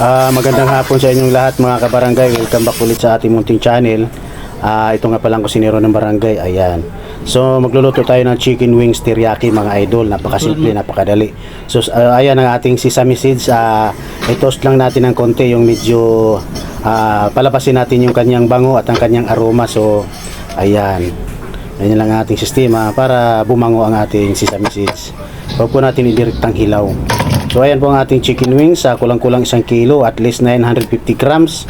Ah, magandang hapon sa inyong lahat mga kabarangay. Welcome back ulit sa ating munting channel. Ah, ito nga palang kusinero ng barangay. Ayan. So magluluto tayo ng chicken wings teriyaki mga idol. Napakasimple, napakadali. So ah, ayan ang ating sesame seeds. Ah, i-toast lang natin ng konti yung medyo ah, palabasin natin yung kanyang bango at ang kanyang aroma. So ayan. Ganyan lang ang ating sistema para bumango ang ating sesame seeds. Huwag po natin idirektang hilaw. So ayan po ang ating chicken wings, sa kulang-kulang isang kilo, at least 950 grams.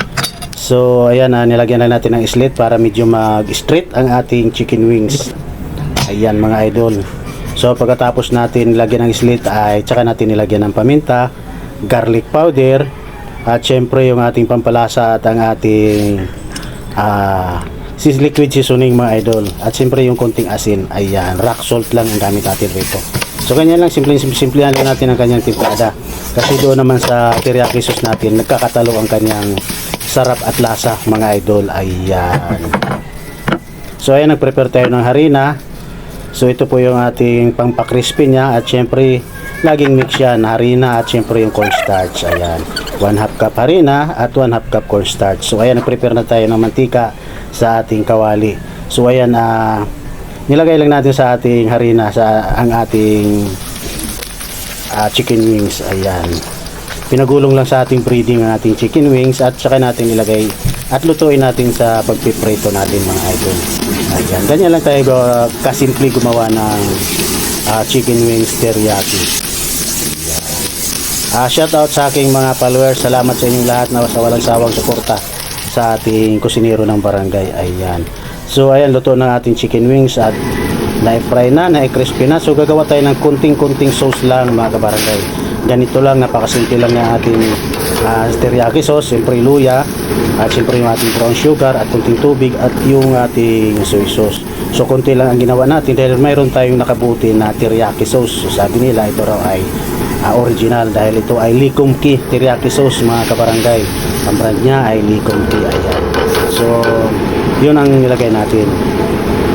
So ayan, ah, nilagyan na natin ng slit para medyo mag-straight ang ating chicken wings. Ayan mga idol. So pagkatapos natin nilagyan ng slit ay tsaka natin nilagyan ng paminta, garlic powder, at syempre yung ating pampalasa at ang ating ah sis liquid seasoning mga idol. At syempre yung konting asin. Ayan, rock salt lang ang gamit natin rito. So ganyan lang, simple simple lang natin ang kanyang timplada. Kasi doon naman sa teriyaki sauce natin, nagkakatalo ang kanyang sarap at lasa mga idol. Ayan. So ayan, nag-prepare tayo ng harina. So ito po yung ating pangpa-crispy niya at syempre laging mix yan, harina at syempre yung cornstarch. Ayan. 1 half cup harina at 1 half cup cornstarch. So ayan, nag-prepare na tayo ng mantika sa ating kawali. So ayan, ah nilagay lang natin sa ating harina sa ang ating ah, chicken wings. Ayan. Pinagulong lang sa ating breeding ang ating chicken wings at saka natin ilagay at lutuin natin sa pagpiprito natin mga idol. Ayan. Ganyan lang tayo uh, kasimple gumawa ng ah, chicken wings teriyaki. Ah, shout out sa aking mga followers. Salamat sa inyong lahat na sa walang sawang suporta sa ating kusinero ng barangay. Ayan. So ayan, luto ng ating chicken wings at na-fry na, na-crispy na. So gagawa tayo ng kunting-kunting sauce lang mga kabarangay. Ganito lang, napakasimple lang ng ating ah, teriyaki sauce. Siyempre luya, at siyempre yung ating brown sugar at kunting tubig at yung ating soy sauce. So konti lang ang ginawa natin dahil mayroon tayong nakabuti na teriyaki sauce. So sabi nila ito raw ay ah, original dahil ito ay Likum Ki teriyaki sauce mga kabarangay. Ang brand niya ay Likum Ki. Ayan. So yun ang nilagay natin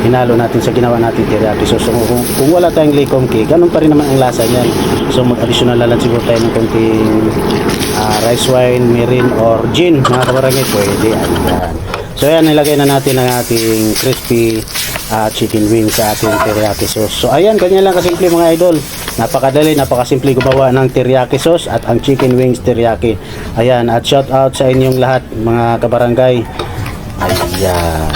hinalo natin sa ginawa natin teriyaki sauce. So, kung, kung wala tayong likom cake, ganun pa rin naman ang lasa niyan. So, mag-additional na lang siguro tayo ng konting ah, rice wine, mirin, or gin. Mga kabarangay, pwede. Ayan. So, ayan, nilagay na natin ang ating crispy ah, chicken wings sa ating teriyaki sauce. So, ayan, ganyan lang kasimple mga idol. Napakadali, napakasimple gumawa ng teriyaki sauce at ang chicken wings teriyaki. Ayan, at shout out sa inyong lahat, mga kabarangay. Aiyah,